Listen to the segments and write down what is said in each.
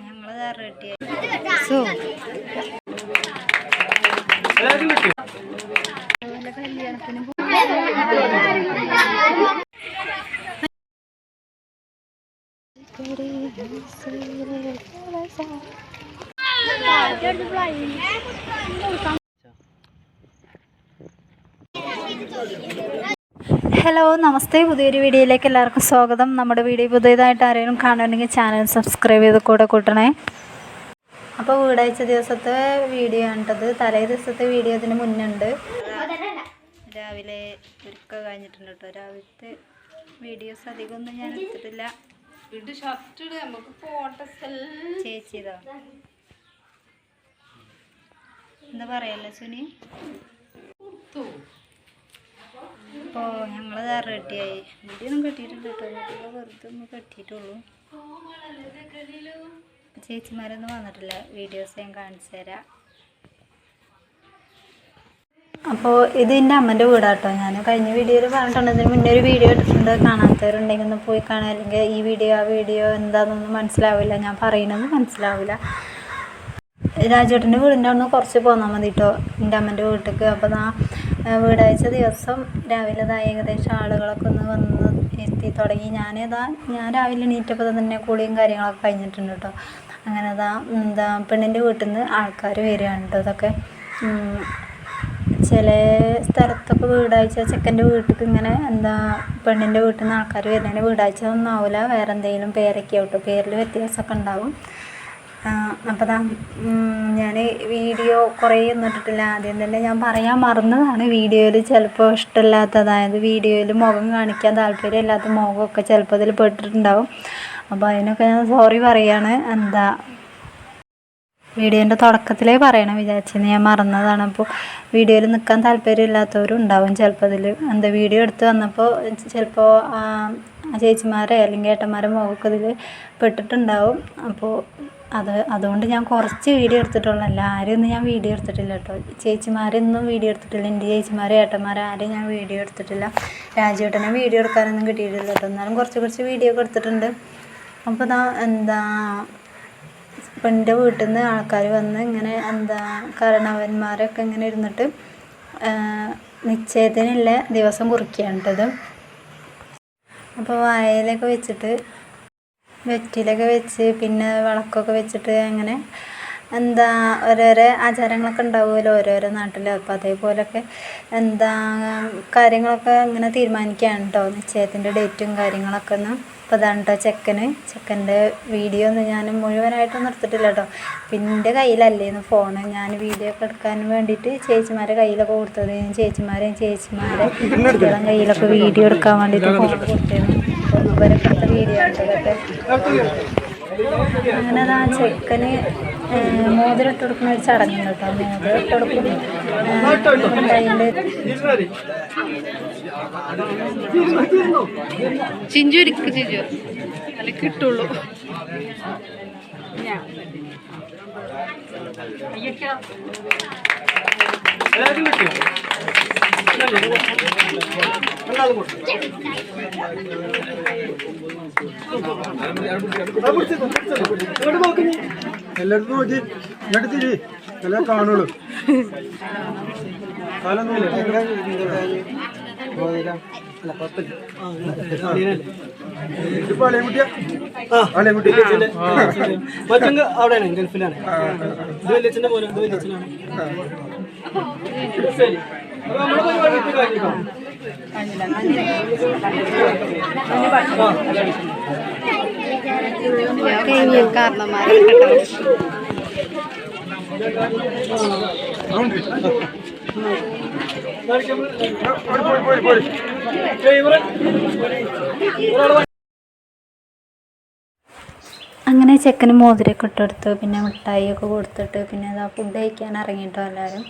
ഞങ്ങൾ റെഡി കല്യാണത്തിന് ഹലോ നമസ്തേ. പുതിയൊരു വീഡിയോയിലേക്ക് എല്ലാവർക്കും സ്വാഗതം. നമ്മുടെ വീഡിയോ പുതിയതായിട്ട് ആരെങ്കിലും കാണുന്നുണ്ടെങ്കിൽ ചാനൽ സബ്സ്ക്രൈബ് ചെയ്ത് കൂടെ കൂട്ടണേ. അപ്പോൾ വീടാഴ്ച ദിവസത്തെ വീഡിയോ ആണിട്ടത്. തലേ ദിവസത്തെ വീഡിയോ ഇതിന് മുന്നുണ്ട്. രാവിലെ ഒരുക്ക കഴിഞ്ഞിട്ടുണ്ട് കേട്ടോ രാവിലത്തെ വീഡിയോസ് അധികമൊന്നും ഞാൻ എടുത്തിട്ടില്ല. ചേച്ചിതാ എന്താ പറയല്ലേ സുനി? റെഡിയായി മുടിയൊന്നും കെട്ടിയിട്ടുണ്ട് കേട്ടോ. മുടിയൊക്കെ വെറുതെ ഒന്ന് കെട്ടിയിട്ടുള്ളൂ. ചേച്ചിമാരൊന്നും വന്നിട്ടില്ല. വീഡിയോസ് ഞാൻ കാണിച്ചു തരാം. അപ്പോൾ ഇത് എന്റെ അമ്മന്റെ വീടാട്ടോ. ഞാൻ കഴിഞ്ഞ വീഡിയോയിൽ പറഞ്ഞിട്ടുണ്ട്. ഇതിന് മുന്നേ ഒരു വീഡിയോ ഇട്ടിട്ടുണ്ട്. കാണാത്തവരുണ്ടെങ്കിൽ ഒന്ന് പോയി കാണാൻ അല്ലെങ്കിൽ ഈ വീഡിയോ ആ വീഡിയോ എന്താണെന്നൊന്നും മനസ്സിലാവില്ല. ഞാൻ പറയണത് മനസ്സിലാവില്ല. രാജേട്ടന്റെ വീടിന്റെ അവിടെ നിന്ന് കുറച്ച് പോന്നാൽ മതി കേട്ടോ. എന്റെ അമ്മന്റെ വീട്ടിലേക്ക്. അപ്പോൾ ആ വീടാഴ്ച ദിവസം രാവിലെ ഇതാ ഏകദേശം ആളുകളൊക്കെ ഒന്ന് വന്ന് എത്തി തുടങ്ങി. ഞാനേതാ ഞാൻ രാവിലെ എണീറ്റപ്പോൾ തന്നെ കുളിയും കാര്യങ്ങളൊക്കെ കഴിഞ്ഞിട്ടുണ്ട് കേട്ടോ അങ്ങനെ അതാ എന്താ പെണ്ണിന്റെ വീട്ടിൽ നിന്ന് ആൾക്കാർ വരികയാണ് കേട്ടോ ഇതൊക്കെ ചില സ്ഥലത്തൊക്കെ വീടാഴ്ച ചെക്കന്റെ വീട്ടിലേക്ക് ഇങ്ങനെ എന്താ പെണ്ണിന്റെ വീട്ടിൽ നിന്ന് ആൾക്കാർ വരുന്നതിന് വീടാഴ്ച ഒന്നും ആവില്ല വേറെ എന്തെങ്കിലും പേരൊക്കെ ആവട്ടോ പേരിൽ വ്യത്യാസമൊക്കെ ഉണ്ടാവും. അപ്പോൾ താ ഞാൻ വീഡിയോ കുറേ ഒന്നും ഇട്ടിട്ടില്ല. ആദ്യം തന്നെ ഞാൻ പറയാൻ മറന്നതാണ് വീഡിയോയിൽ ചിലപ്പോൾ ഇഷ്ടമില്ലാത്ത അതായത് വീഡിയോയിൽ മുഖം കാണിക്കാൻ താല്പര്യമില്ലാത്ത മുഖമൊക്കെ ചിലപ്പോൾ അതിൽ പെട്ടിട്ടുണ്ടാവും. അപ്പോൾ അതിനൊക്കെ ഞാൻ സോറി പറയാണ്. എന്താ വീഡിയോന്റെ തുടക്കത്തിലേ പറയണം വിചാരിച്ചത് ഞാൻ മറന്നതാണ്. അപ്പോൾ വീഡിയോയിൽ നിൽക്കാൻ താല്പര്യമില്ലാത്തവരും ഉണ്ടാവും ചിലപ്പോൾ അതിൽ. എന്താ വീഡിയോ എടുത്ത് വന്നപ്പോൾ ചിലപ്പോൾ ചേച്ചിമാരെ അല്ലെങ്കിൽ ഏട്ടന്മാരെ മുഖമൊക്കെ ഇതിൽ പെട്ടിട്ടുണ്ടാവും. അപ്പോൾ അത് അതുകൊണ്ട് ഞാൻ കുറച്ച് വീഡിയോ എടുത്തിട്ടുള്ളൂ. എല്ലാവരും ഒന്നും ഞാൻ വീഡിയോ എടുത്തിട്ടില്ല കേട്ടോ. ചേച്ചിമാരൊന്നും വീഡിയോ എടുത്തിട്ടില്ല. എന്റെ ചേച്ചിമാരെ ഏട്ടന്മാരെ ആരെയും ഞാൻ വീഡിയോ എടുത്തിട്ടില്ല. രാജേട്ടനെ വീഡിയോ എടുക്കാനൊന്നും കിട്ടിയിട്ടില്ല കേട്ടോ. എന്നാലും കുറച്ച് കുറച്ച് വീഡിയോ ഒക്കെ എടുത്തിട്ടുണ്ട്. അപ്പോൾ ഇതാ എന്താ പെണ്ണിന്റെ വീട്ടിൽ നിന്ന് ആൾക്കാർ വന്ന് ഇങ്ങനെ എന്താ കാരണവന്മാരൊക്കെ ഇങ്ങനെ ഇരുന്നിട്ട് നിശ്ചയത്തിനുള്ള ദിവസം കുറിക്കുകയാണ് കേട്ടത് അപ്പോൾ വായയിലൊക്കെ വെച്ചിട്ട് വെറ്റിലൊക്കെ വെച്ച് പിന്നെ വിളക്കൊക്കെ വെച്ചിട്ട് അങ്ങനെ എന്താ ഓരോരോ ആചാരങ്ങളൊക്കെ ഉണ്ടാവുമല്ലോ ഓരോരോ നാട്ടിൽ. അപ്പോൾ അതേപോലൊക്കെ എന്താ കാര്യങ്ങളൊക്കെ ഇങ്ങനെ തീരുമാനിക്കുകയാണ് കേട്ടോ നിശ്ചയത്തിന്റെ ഡേറ്റും കാര്യങ്ങളൊക്കെ ഒന്ന് അപ്പോൾ അതാണ് കേട്ടോ ചെക്കന്. ചെക്കന്റെ വീഡിയോ ഒന്നും ഞാൻ മുഴുവനായിട്ടൊന്നും എടുത്തിട്ടില്ല കേട്ടോ പിന്നെ എന്റെ കയ്യിലല്ലേന്ന് ഫോണ്. ഞാൻ വീഡിയോ ഒക്കെ എടുക്കാൻ വേണ്ടിയിട്ട് ചേച്ചിമാരെ കയ്യിലൊക്കെ കൊടുത്തത്. ചേച്ചിമാരെയും ചേച്ചിമാരെ കുട്ടികളും കയ്യിലൊക്കെ വീഡിയോ എടുക്കാൻ വേണ്ടിയിട്ട് ഫോൺ കൊടുത്തിരുന്നു കേട്ടോ. ഇതൊക്കെ അങ്ങനെ ആ ചെക്കന് മോതിരം ഇട്ട് കൊടുക്കുന്ന ഒരു ചടങ്ങുണ്ട് കേട്ടോ. മോതിരം ഇട്ട് കൊടുക്കും. ചിഞ്ചു ഇരിക്ക് ചിഞ്ചു. അല്ല കിട്ടുള്ളൂ. എല്ലായിടത്തും നോക്കി. ഇങ്ങോട്ട് തിരി. എല്ലാം കാണുള്ളൂ. കാലം മറ്റങ്ങ് അവിടെയാണ് ഗൾഫിലാണ്. ഇത് പോലെ ഇത് വലിയച്ഛനാണ്? ശരി. നമ്മുടെ പരിപാടി കഴിഞ്ഞിട്ടോ? അങ്ങനെ ചെക്കന് മോതിരമൊക്കെ ഇട്ടെടുത്ത് പിന്നെ മിഠായിയൊക്കെ കൊടുത്തിട്ട് പിന്നെ അതാ ഫുഡ് കഴിക്കാൻ ഇറങ്ങിയിട്ടോ എല്ലാവരും.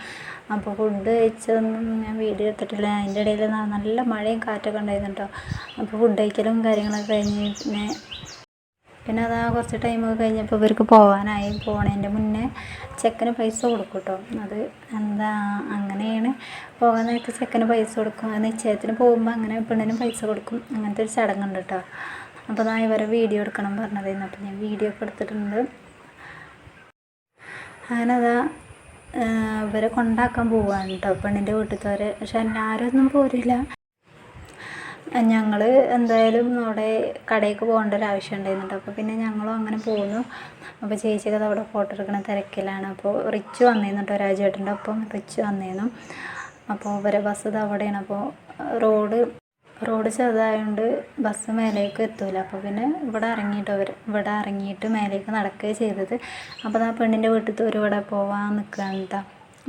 അപ്പോൾ ഫുഡ് കഴിച്ചതൊന്നും ഞാൻ വീഡിയോ എടുത്തിട്ടില്ല. അതിന്റെ ഇടയിൽ നല്ല മഴയും കാറ്റൊക്കെ ഉണ്ടായിരുന്നു കേട്ടോ അപ്പോൾ ഫുഡ് കഴിക്കലും കാര്യങ്ങളൊക്കെ കഴിഞ്ഞ് പിന്നെ പിന്നെ അതാ കുറച്ച് ടൈമൊക്കെ കഴിഞ്ഞപ്പോൾ ഇവർക്ക് പോകാനായി പോണതിന്റെ മുന്നേ ചെക്കന് പൈസ കൊടുക്കും കേട്ടോ അത് എന്താ അങ്ങനെയാണ് പോകാൻ നേരത്തെ ചെക്കന് പൈസ കൊടുക്കും. നിശ്ചയത്തിന് പോകുമ്പോൾ അങ്ങനെ പെണ്ണിനും പൈസ കൊടുക്കും. അങ്ങനത്തെ ഒരു ചടങ്ങുണ്ട് കേട്ടോ അപ്പോൾ ഞാൻ ഇവരെ വീഡിയോ എടുക്കണം പറഞ്ഞതായിരുന്നു അപ്പോൾ ഞാൻ വീഡിയോ ഒക്കെ എടുത്തിട്ടുണ്ട്. അങ്ങനെ അതാ ഇവരെ കൊണ്ടാക്കാൻ പോവാണ് കേട്ടോ പെണ്ണിന്റെ വീട്ടിൽ തോരെ പക്ഷെ എല്ലാവരും ഒന്നും പോരില്ല. ഞങ്ങൾ എന്തായാലും അവിടെ കടയിലേക്ക് പോകേണ്ട ഒരു ആവശ്യം ഉണ്ടായിരുന്നുണ്ട് അപ്പോൾ പിന്നെ ഞങ്ങളും അങ്ങനെ പോന്നു. അപ്പോൾ ചേച്ചിക്ക് അത് അവിടെ ഫോട്ടോ എടുക്കണ തിരക്കിലാണ്. അപ്പോൾ റിച്ച് വന്നിരുന്നു കേട്ടോ രാജേട്ടന്റെ ഒപ്പം. റിച്ച് വന്നിരുന്നു. അപ്പോൾ ഇവരെ ബസ് ഇത് അവിടെയാണ്. അപ്പോൾ റോഡ് റോഡ് ചെറുതായതുകൊണ്ട് ബസ് മേലേക്ക് എത്തൂല. അപ്പോൾ പിന്നെ ഇവിടെ ഇറങ്ങിയിട്ട് അവർ ഇവിടെ ഇറങ്ങിയിട്ട് മേലേക്ക് നടക്കുകയാണ് ചെയ്തത്. അപ്പോൾ ആ പെണ്ണിന്റെ വീട്ടിൽ ഒരു ഇവിടെ പോവാൻ നിൽക്കുകയാണ്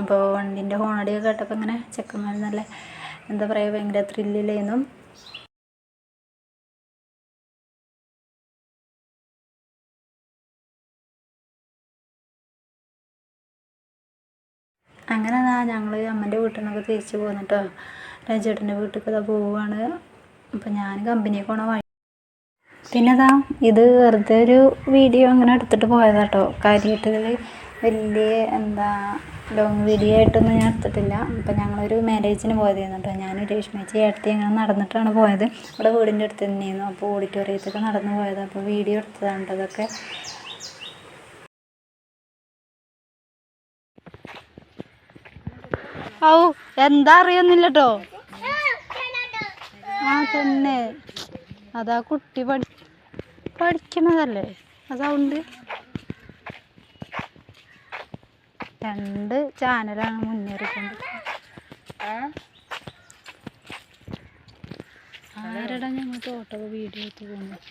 അപ്പോൾ വണ്ടിന്റെ ഹോണടിയൊക്കെ കേട്ടപ്പോൾ ഇങ്ങനെ ചെക്കന്മാർ നല്ല എന്താ പറയുക ഭയങ്കര ത്രില്ലിലായിരുന്നു അങ്ങനെ അതാ ഞങ്ങൾ അമ്മന്റെ വീട്ടിൽ നിന്നൊക്കെ തിരിച്ച് പോന്നിട്ടോ. രാജേട്ടന്റെ വീട്ടിലേക്ക് ഇതാ പോവുകയാണ് അപ്പം ഞാൻ കമ്പനിക്ക് പോണ വഴി. പിന്നെ അതാ ഇത് വെറുതെ ഒരു വീഡിയോ അങ്ങനെ എടുത്തിട്ട് പോയതാട്ടോ. കാര്യമായിട്ട് വലിയ എന്താ ലോങ് വീഡിയോ ആയിട്ടൊന്നും ഞാൻ എടുത്തിട്ടില്ല. അപ്പം ഞങ്ങളൊരു മാരേജിന് പോയതായിരുന്നു കേട്ടോ ഞാൻ രേഷ്മേച്ചി ഏട്ടത്തി അങ്ങനെ നടന്നിട്ടാണ് പോയത്. ഇവിടെ വീടിന്റെ അടുത്ത് തന്നെയായിരുന്നു. അപ്പോൾ ഓഡിറ്റോറിയത്തൊക്കെ നടന്നു പോയത്. അപ്പോൾ വീഡിയോ എടുത്തതാണ് കേട്ടോ അതൊക്കെ ഔ എന്താ അറിയുന്നില്ല കേട്ടോ ആ തന്നെ. അതാ കുട്ടി പഠി ആ സൗണ്ട് രണ്ട് ചാനലാണ് മുന്നേറിക്കൊണ്ട് ആരടാ ഞങ്ങൾ ഫോട്ടോ വീഡിയോ എടുത്ത് പോകുന്നത്?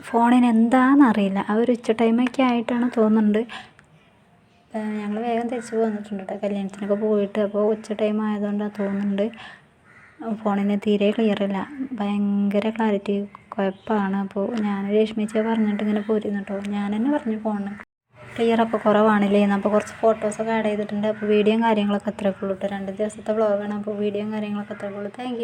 ഫോണിന് എന്താണെന്നറിയില്ല ആ ഒരു ഉച്ച ടൈമൊക്കെ ആയിട്ടാണ് തോന്നുന്നുണ്ട്. ഞങ്ങൾ വേഗം തിരിച്ച് പോന്നിട്ടുണ്ട് കേട്ടോ കല്യാണത്തിനൊക്കെ പോയിട്ട് അപ്പോൾ ഉച്ച ടൈം ആയതുകൊണ്ടാണ് തോന്നുന്നുണ്ട്. ഫോണിന് തീരെ ക്ലിയർ അല്ല. ഭയങ്കര ക്ലാരിറ്റി കുഴപ്പമാണ് അപ്പോൾ ഞാൻ രേഷ്മിച്ചെ പറഞ്ഞിട്ട് ഇങ്ങനെ പോരുന്നു കേട്ടോ ഞാൻ തന്നെ പറഞ്ഞു ഫോണിന് ക്ലിയർ ഒക്കെ കുറവാണില്ലേ അപ്പോൾ കുറച്ച് ഫോട്ടോസൊക്കെ ആഡ് ചെയ്തിട്ടുണ്ട്. അപ്പോൾ വീഡിയോയും കാര്യങ്ങളൊക്കെ അത്രയൊക്കെ ഉള്ളൂ കേട്ടോ രണ്ട് ദിവസത്തെ വ്ളോഗാണ് അപ്പോൾ വീഡിയോയും കാര്യങ്ങളൊക്കെ അത്രയൊക്കെ ഉള്ളൂ. താങ്ക്